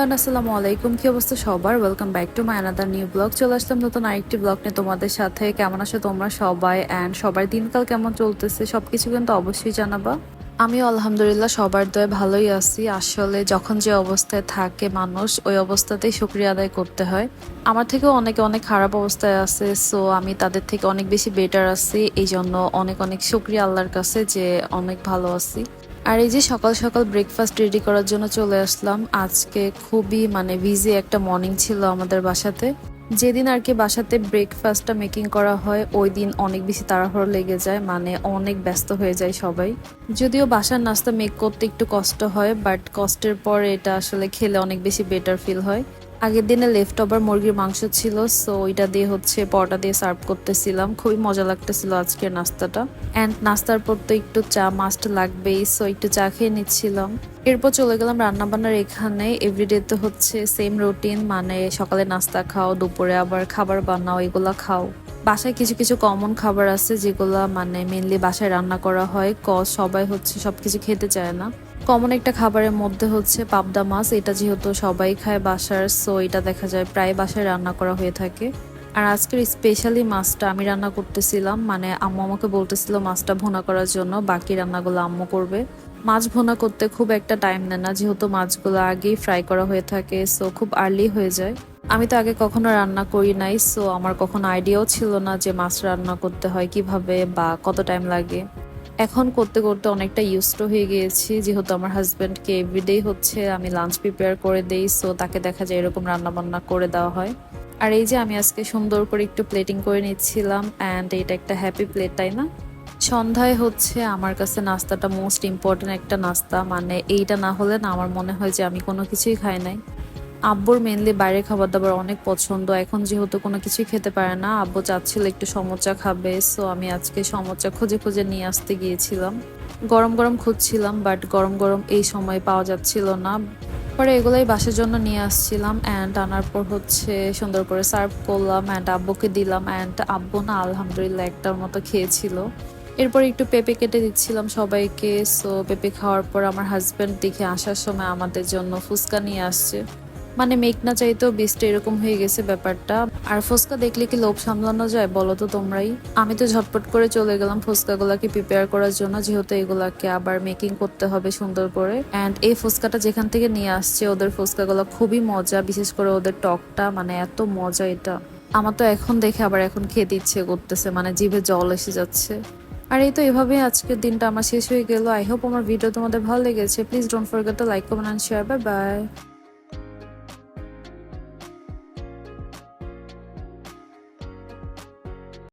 Everyone, আসসালামু আলাইকুম। কি অবস্থা সবার? Welcome back to my another new blog চলে আসলাম নতুন আরেকটি ব্লগ নিয়ে তোমাদের সাথে। কেমন আছো তোমরা সবাই? অ্যান্ড সবার দিনকাল কেমন চলতেছে? সবকিছু কিন্তু অবশ্যই জানাবা। আমিও আলহামদুলিল্লাহ সবার দয়ে ভালোই আছি। আসলে যখন যে অবস্থায় থাকে মানুষ, ওই অবস্থাতেই শুক্রিয়া আদায় করতে হয়। আমার থেকেও অনেকে অনেক খারাপ অবস্থায় আছে সো আমি তাদের থেকে অনেক বেশি বেটার আছি। এই জন্য অনেক অনেক শুক্রিয়া আল্লাহর কাছে যে অনেক ভালো আছি। আর এই যে সকাল সকাল ব্রেকফাস্ট রেডি করার জন্য চলে আসলাম। আজকে খুবই মানে বিজি একটা মর্নিং ছিল আমাদের বাসাতে। যেদিন আর কি বাসাতে ব্রেকফাস্টটা মেকিং করা হয়, ওই দিন অনেক বেশি তাড়াহুড়ো লেগে যায় মানে অনেক ব্যস্ত হয়ে যায় সবাই। যদিও বাসার নাস্তা মেক করতে একটু কষ্ট হয় বাট কষ্টের পর এটা আসলে খেলে অনেক বেশি বেটার ফিল হয়। আগের দিনে লেফট ওভার মুরগির মাংস ছিল সো ওইটা দিয়ে হচ্ছে পরোটা দিয়ে সার্ভ করতেছিলাম। খুবই মজা লাগতেছিল আজকের নাস্তাটা। অ্যান্ড নাস্তার পর তো একটু চা মাস্ট লাগবেই সো একটু চা খেয়ে নিচ্ছিলাম। এরপর চলে গেলাম রান্নাবান্নার এখানে। এভরিডে তো হচ্ছে সেম রুটিন মানে সকালে নাস্তা খাও, দুপুরে আবার খাবার বানাও, এগুলা খাও। বাসায় কিছু কিছু কমন খাবার আছে যেগুলা মানে মেনলি বাসায় রান্না করা হয়। ক, সবাই হচ্ছে সবকিছু খেতে চায় না। কমন একটা খাবারের মধ্যে হচ্ছে পাবদা মাছ, এটা যেহেতু সবাই খায় বাসার সো এটা দেখা যায় প্রায় বাসায় রান্না করা হয়ে থাকে। আর আজকের স্পেশালি মাছটা আমি রান্না করতেছিলাম মানে আম্মু আমাকে বলতেছিল মাছটা ভোনা করার জন্য, বাকি রান্নাগুলো আম্মু করবে। মাছ ভোনা করতে খুব একটা টাইম নেয় না, যেহেতু মাছগুলো আগেই ফ্রাই করা হয়ে থাকে সো খুব আর্লি হয়ে যায়। আমি তো আগে কখনো রান্না করি নাই সো আমার কখনো আইডিয়াও ছিল না যে মাছ রান্না করতে হয় কীভাবে বা কত টাইম লাগে। এখন করতে করতে অনেকটা ইউজড হয়ে গিয়েছি। যেহেতু আমার হাজব্যান্ডকে এভরিডেই হচ্ছে আমি লাঞ্চ প্রিপেয়ার করে দেই সো তাকে দেখা যায় এরকম রান্না বান্না করে দেওয়া হয়। আর এই যে আমি আজকে সুন্দর করে একটু প্লেটিং করে নিচ্ছিলাম অ্যান্ড এটা একটা হ্যাপি প্লেট তাই না? সন্ধ্যায় হচ্ছে আমার কাছে নাস্তাটা মোস্ট ইম্পর্টেন্ট একটা নাস্তা মানে এইটা না হলে না আমার মনে হয় যে আমি কোনো কিছুই খাই নাই। আব্বুর মেনলি বাইরে খাবার দাবার অনেক পছন্দ। এখন যেহেতু কোনো কিছুই খেতে পারে না, আব্বু চাচ্ছিল একটু সমোচা খাবে সো আমি আজকে সমোচা খুঁজে খুঁজে নিয়ে আসতে গিয়েছিলাম। গরম গরম খুঁজছিলাম বাট গরম গরম এই সময় পাওয়া যাচ্ছিল না। পরে এগুলোই বাসার জন্য নিয়ে আসছিলাম অ্যান্ড আনার পর হচ্ছে সুন্দর করে সার্ভ করলাম অ্যান্ড আব্বুকে দিলাম অ্যান্ড আব্বু না আলহামদুলিল্লাহ একটার মতো খেয়েছিল। এরপর একটু পেঁপে কেটে দিচ্ছিলাম সবাইকে সো পেঁপে খাওয়ার পর আমার হাজব্যান্ড দেখে আসার সময় আমাদের জন্য ফুচকা নিয়ে আসছে। মানে মেঘ না চাইতেও বৃষ্টি এরকম হয়ে গেছে ব্যাপারটা। আর ফুচকা দেখলে কি লোভ সামলানো যায় বলো তো তোমরাই? আমি তো ঝটপট করে চলে গেলাম ফুচকাগুলাকে প্রিপেয়ার করার জন্য, যেহেতু এগুলাকে আবার মেকিং করতে হবে সুন্দর করে। অ্যান্ড এই ফুচকাটা যেখান থেকে নিয়ে আসছে, ওদের ফুচকাগুলো খুবই মজা, বিশেষ করে ওদের টকটা মানে এত মজা এটা। আমার তো এখন দেখে আবার এখন খেতে ইচ্ছে করতেছে মানে জিভে জল এসে যাচ্ছে। আর এই তো এভাবে আজকের দিনটা আমার শেষ হয়ে গেল। আই হোপ আমার ভিডিও তোমাদের ভালো লেগেছে। Please don't forget to like comment and share bye bye